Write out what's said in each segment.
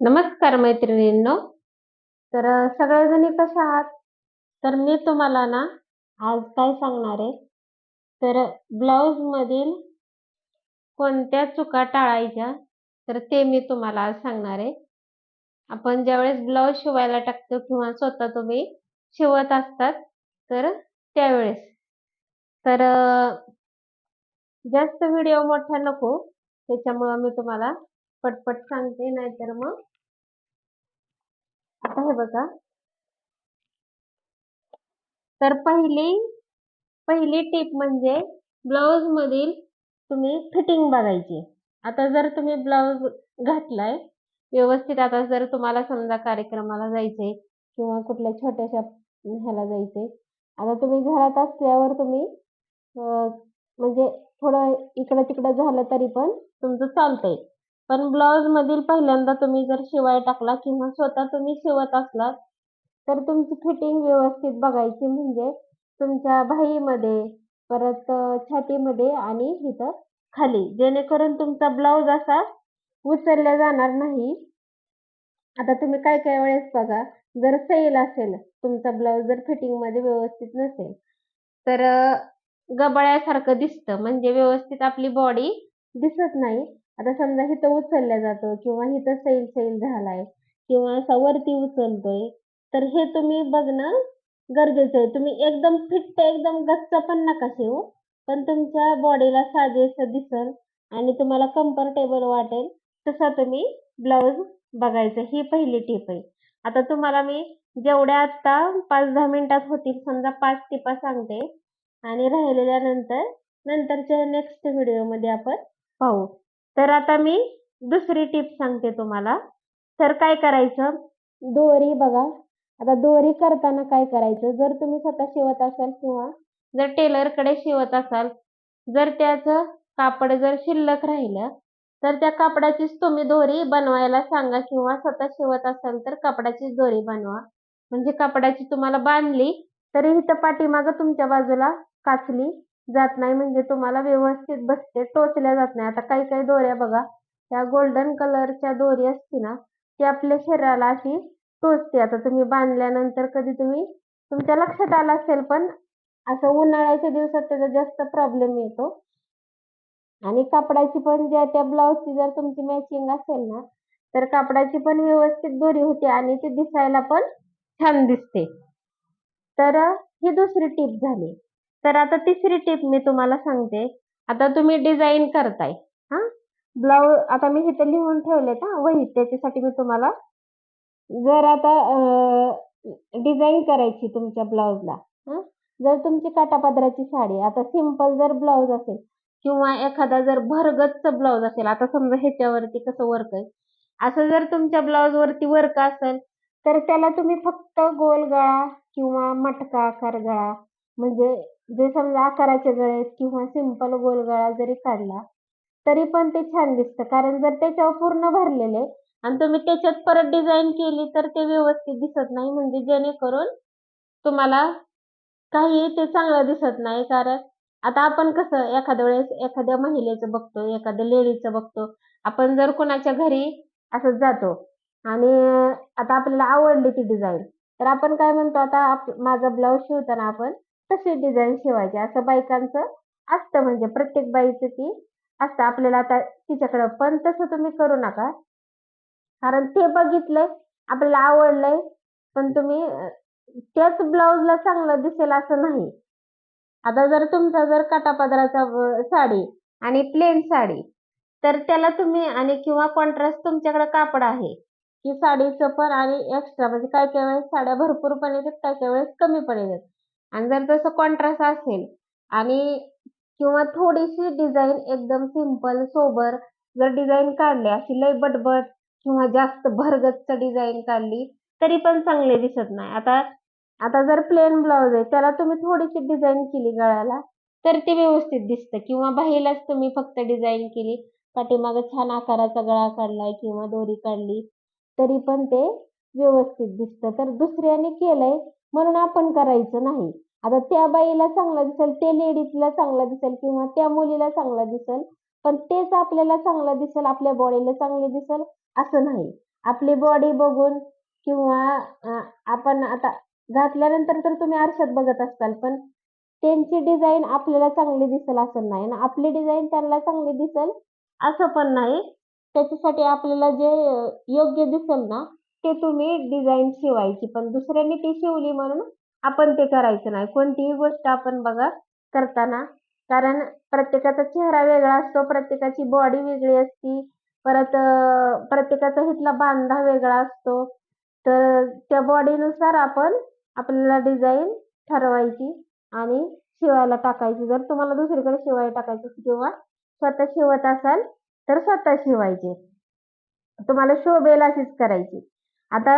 नमस्कार मैत्रिणींनो. तर सगळेजणी कशा आहात? तर मी तुम्हाला ना आज काय सांगणार आहे? तर ब्लाऊज मधील कोणत्या चुका टाळायच्या तर ते मी तुम्हाला आज सांगणार आहे. आपण ज्यावेळेस ब्लाऊज शिवायला टाकतो किंवा स्वतः तुम्ही शिवत असतात तर त्यावेळेस. तर जास्त व्हिडिओ मोठा नको त्याच्यामुळं मी तुम्हाला पटपट सांगते नाहीतर मग आता हे बघा. तर पहिली पहिली टीप म्हणजे ब्लाऊज मधील तुम्ही फिटिंग बघायची. आता जर तुम्ही ब्लाऊज घातलाय व्यवस्थित आता जर तुम्हाला समजा कार्यक्रमाला जायचे किंवा कुठल्या छोट्याशा ह्याला जायचे आता तुम्ही घरात असल्यावर तुम्ही म्हणजे थोडं इकडं तिकडं झालं तरी पण तुमचं चालतंय. पण ब्लाउज मधील पहिल्यांदा तुम्ही जर शिवाय टाकला किंवा स्वतः तुम्ही शिवत असलात तर तुमची फिटिंग व्यवस्थित बघायची म्हणजे तुमच्या बाहीमध्ये परत छातीमध्ये आणि इथं खाली. जेणेकरून तुमचा ब्लाऊज असा उचलला जाणार नाही. आता तुम्ही काय काय वेळेस बघा जर सैल असेल तुमचा ब्लाऊज जर फिटिंगमध्ये व्यवस्थित नसेल तर गबाळ्यासारखं दिसतं. म्हणजे व्यवस्थित आपली बॉडी दिसत नाही. आता समजा इथं उचलल्या जातो किंवा इथं सैल सैल झालाय किंवा असा वरती उचलतोय तर हे तुम्ही बघणं गरजेचं आहे. तुम्ही एकदम फिट एकदम गच्च पण नका शिवू पण तुमच्या बॉडीला साजेसं दिसल आणि तुम्हाला कम्फर्टेबल वाटेल तसा तुम्ही ब्लाऊज बघायचं. ही पहिली टिप आहे. आता तुम्हाला मी जेवढ्या आता पाच दहा मिनिटात होतील समजा पाच टिपा सांगते. आणि राहिलेल्या नंतर नंतरच्या नेक्स्ट व्हिडिओमध्ये आपण पाहू. तर आता मी दुसरी टिप सांगते तुम्हाला. तर काय करायचं? दोरी बघा. आता दोरी करताना काय करायचं? जर तुम्ही स्वतः शिवत असाल किंवा जर टेलरकडे शिवत असाल जर त्याचं कापड जर शिल्लक राहिलं तर त्या कापडाचीच तुम्ही दोरी बनवायला सांगा किंवा स्वतः शिवत असाल तर कापडाचीच दोरी बनवा. म्हणजे कापडाची तुम्हाला बांधली तरी इथं पाठीमागं तुमच्या बाजूला काचली. जात नाही. म्हणजे तुम्हाला व्यवस्थित बसते. टोचल्या जात नाही. आता काही काही दोऱ्या बघा. त्या गोल्डन कलरच्या दोरी असते ना ती आपल्या शरीराला अशी टोचते. आता तुम्ही बांधल्यानंतर कधी तुम्ही तुमच्या लक्षात आलं असेल पण असं उन्हाळ्याच्या दिवसात त्याचा जास्त प्रॉब्लेम येतो. आणि कापडाची पण ज्या त्या ब्लाऊजची जर तुमची मॅचिंग असेल ना तर कापडाची पण व्यवस्थित दोरी होते आणि ती दिसायला पण छान दिसते. तर ही दुसरी टीप झाली. तर आता तिसरी टिप मी तुम्हाला सांगते. आता तुम्ही डिझाईन करताय. हा? ब्लाऊज आता मी इथे लिहून ठेवलेत हा? वही त्याच्यासाठी मी तुम्हाला जर आता डिझाईन करायची तुमच्या ब्लाऊजला जर तुमची काटापदराची साडी आता सिंपल जर ब्लाऊज असेल किंवा एखादा जर भरगतच ब्लाऊज असेल आता समजा ह्याच्यावरती कसं वर्क आहे? असं जर तुमच्या ब्लाऊजवरती वर्क असेल तर त्याला तुम्ही फक्त गोल गळा किंवा मटका आकार गळा म्हणजे जे समजा आकाराचे गळे किंवा सिंपल गोल गळा जरी काढला तरी पण ते छान दिसतं. कारण जर त्याच्यावर पूर्ण भरलेले आणि तुम्ही त्याच्यात परत डिझाईन केली तर ते व्यवस्थित दिसत नाही. म्हणजे जेणेकरून तुम्हाला काही ते चांगलं दिसत नाही. कारण आता आपण कसं एखाद्या वेळेस एखाद्या महिलेचं बघतो एखाद्या लेडीचं बघतो. आपण जर कोणाच्या घरी असंच जातो आणि आता आपल्याला आवडली ती डिझाईन तर आपण काय म्हणतो आता आप माझा ब्लाऊज शिवताना आपण तशी डिझाईन शिवायची असं बायकांचं असतं म्हणजे प्रत्येक बाईचं ती असतं. आपल्याला आता तिच्याकडं पण तसं तुम्ही करू नका. कारण ते बघितलंय आपल्याला आवडलंय पण तुम्ही त्याच ब्लाऊजला चांगलं दिसेल असं नाही. आता जर तुमचा जर काटापदराचा साडी आणि प्लेन साडी तर त्याला तुम्ही आणि किंवा कॉन्ट्रास्ट तुमच्याकडे कापड आहे. की साडीचं पण आणि एक्स्ट्रा म्हणजे काय काय वेळेस साड्या भरपूर पण येतात काय काय वेळेस कमी पण येतात. आणि जर तसं कॉन्ट्रास्ट असेल आणि किंवा थोडीशी डिझाईन एकदम सिंपल सोबर जर डिझाईन काढली अशी लय बटबट किंवा जास्त भरगच्च डिझाईन काढली तरी पण चांगले दिसत नाही. आता आता जर प्लेन ब्लाऊज आहे त्याला तुम्ही थोडीशी डिझाईन केली गळ्याला तर ते व्यवस्थित दिसतं. किंवा बाहीलाच तुम्ही फक्त डिझाईन केली पाठीमागं छान आकाराचा गळा काढलाय किंवा दोरी काढली तरी पण ते व्यवस्थित दिसतं. तर दुसऱ्याने केलंय म्हणून आपण करायचं नाही. आता त्या बाईला चांगलं दिसेल त्या लेडीजला चांगला दिसेल किंवा त्या मुलीला चांगलं दिसेल पण तेच आपल्याला चांगलं दिसेल आपल्या बॉडीला चांगले दिसेल असं नाही. आपली बॉडी बघून किंवा आपण आता घातल्यानंतर तर तुम्ही आरशात बघत असताल पण त्यांची डिझाईन आपल्याला चांगली दिसेल असं नाही. आणि आपली डिझाईन त्यांना चांगली दिसेल असं पण नाही. त्याच्यासाठी आपल्याला जे योग्य दिसेल ना ते तुम्ही डिझाईन शिवायची पण दुसऱ्यांनी ती शिवली म्हणून आपण ते करायचं नाही. कोणतीही गोष्ट आपण बघा करताना कारण प्रत्येकाचा चेहरा वेगळा असतो प्रत्येकाची बॉडी वेगळी असती परत प्रत्येकाचा हितला बांधा वेगळा असतो. तर त्या बॉडीनुसार आपण आपल्याला डिझाईन ठरवायची आणि शिवायला टाकायची. जर तुम्हाला दुसरीकडे शिवाय टाकायची किंवा स्वतः शिवत असाल तर स्वतः शिवायचे. तुम्हाला शोभेल अशीच करायची. आता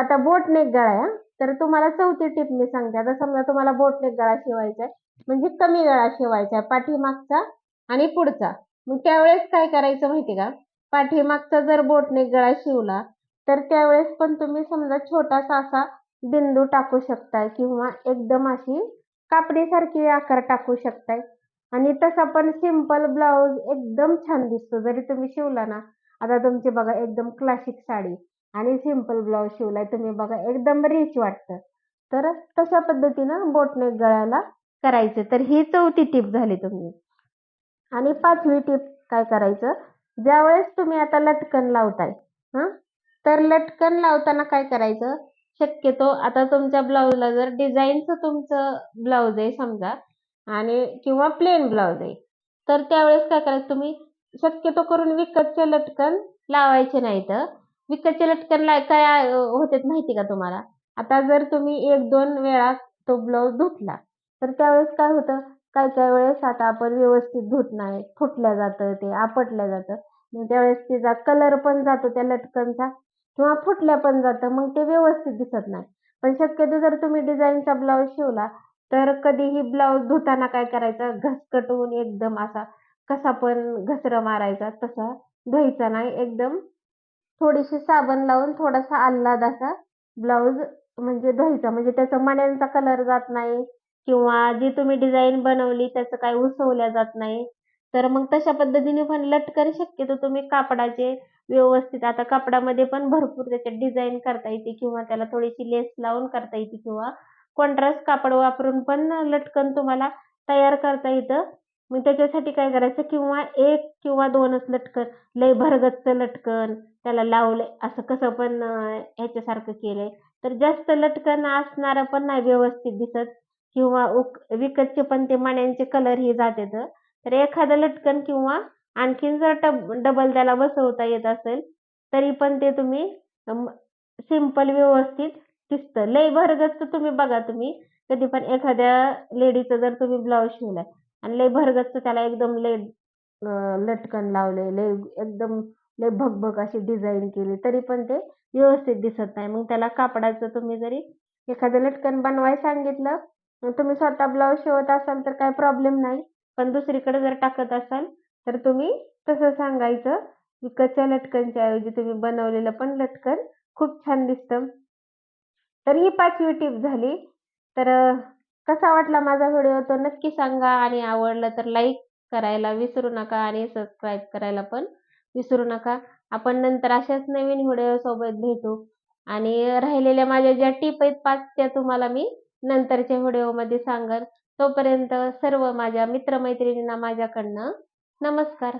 आता बोटनेक गळा आहे तर तुम्हाला चौथी टिप मी सांगते. आता समजा तुम्हाला बोटनेक गळा शिवायचा आहे म्हणजे कमी गळा शिवायचा आहे पाठीमागचा आणि पुढचा. मग त्यावेळेस काय करायचं माहिती का? पाठीमागचा जर बोटनेक गळा शिवला तर त्यावेळेस पण तुम्ही समजा छोटासा असा बिंदू टाकू शकताय किंवा एकदम अशी कापडीसारखी आकार टाकू शकताय. आणि तसा पण सिंपल ब्लाऊज एकदम छान दिसतो. जरी तुम्ही शिवला ना आता तुमची बघा एकदम क्लासिक साडी. आणि सिंपल ब्लाऊज शिवलाय तुम्ही बघा एकदम रिच वाटतं. तर तशा पद्धतीनं बोटनेक गळ्याला करायचं. तर ही चौथी टिप झाली तुम्ही आणि पाचवी टीप काय करायचं? ज्यावेळेस तुम्ही आता लटकन लावताय हं? तर लटकन लावताना काय करायचं? शक्यतो आता तुमच्या ब्लाऊजला जर डिझाईनचं तुमचं ब्लाऊज आहे समजा आणि किंवा प्लेन ब्लाऊज आहे तर त्यावेळेस काय करायचं? तुम्ही शक्यतो करून विकतचे लटकन लावायचे नाहीत. विकतचे लटकन ला काय होतात माहिती का तुम्हाला? आता जर तुम्ही एक दोन वेळा तो ब्लाऊज धुतला तर त्यावेळेस काय होतं? काय काय वेळेस आता आपण व्यवस्थित धुत नाही. फुटल्या जातं ते आपटल्या जातं. मग त्यावेळेस तिचा कलर पण जातो त्या लटकनचा किंवा फुटल्या पण जातं मग ते व्यवस्थित दिसत नाही. पण शक्यतो जर तुम्ही डिझाईनचा ब्लाऊज शिवला तर कधीही ब्लाऊज धुताना काय करायचं? घसकटवून एकदम असा कसा पण घसरं मारायचा तसा धुवायचा नाही. एकदम थोडीशी साबण लावून थोडासा आल्हाद असा ब्लाऊज म्हणजे धुवायचा. म्हणजे त्याचा मण्यांचा कलर जात नाही किंवा जी तुम्ही डिझाईन बनवली त्याचं काय उसवल्या जात नाही. तर मग तशा पद्धतीने पण लटकन शक्यतो तुम्ही कापडाचे व्यवस्थित आता कापडामध्ये पण भरपूर त्याच्यात डिझाईन करता येते किंवा त्याला थोडीशी लेस लावून करता येते किंवा कॉन्ट्रास्ट कापड वापरून पण लटकन तुम्हाला तयार करता येतं. मग त्याच्यासाठी काय करायचं? किंवा एक किंवा दोनच लटकन लय भरगतचं लटकन त्याला लावलं असं कसं पण ह्याच्यासारखं केलंय. तर जास्त लटकन असणारं पण नाही व्यवस्थित दिसत. किंवा उक विकतचे पण ते मण्यांचे कलर हे जाते तर एखादं लटकन किंवा आणखीन जर टब डबल त्याला बसवता येत असेल तरी पण ते तुम्ही सिंपल व्यवस्थित दिसतं. लय भरगतचं तुम्ही बघा तुम्ही. कधी पण एखाद्या लेडीचं जर तुम्ही ब्लाऊज शिवलाय आणि लय भरगतचं त्याला एकदम लय लटकन लावले लय एकदम लय भगभग अशी डिझाईन केली तरी पण ते व्यवस्थित दिसत नाही. मग त्याला कापडाचं तुम्ही जरी एखादं लटकन बनवाय सांगितलं तुम्ही स्वतः ब्लाऊज शिवत असाल तर काय प्रॉब्लेम नाही. पण दुसरीकडे जर टाकत असाल तर तुम्ही तसं सांगायचं विकतच्या लटकनच्या ऐवजी तुम्ही बनवलेलं पण लटकन खूप छान दिसतं. तर ही पाचवी टिप झाली. तर कसा वाटला माझा व्हिडिओ तो नक्की सांगा आणि आवडलं तर लाईक करायला विसरू नका आणि सबस्क्राईब करायला पण विसरू नका. आपण नंतर अशाच नवीन व्हिडिओसोबत भेटू. आणि राहिलेल्या माझ्या ज्या टीप आहेत पाच त्या तुम्हाला मी नंतरच्या व्हिडिओमध्ये सांगेन. तोपर्यंत सर्व माझ्या मित्रमैत्रिणींना माझ्याकडनं नमस्कार.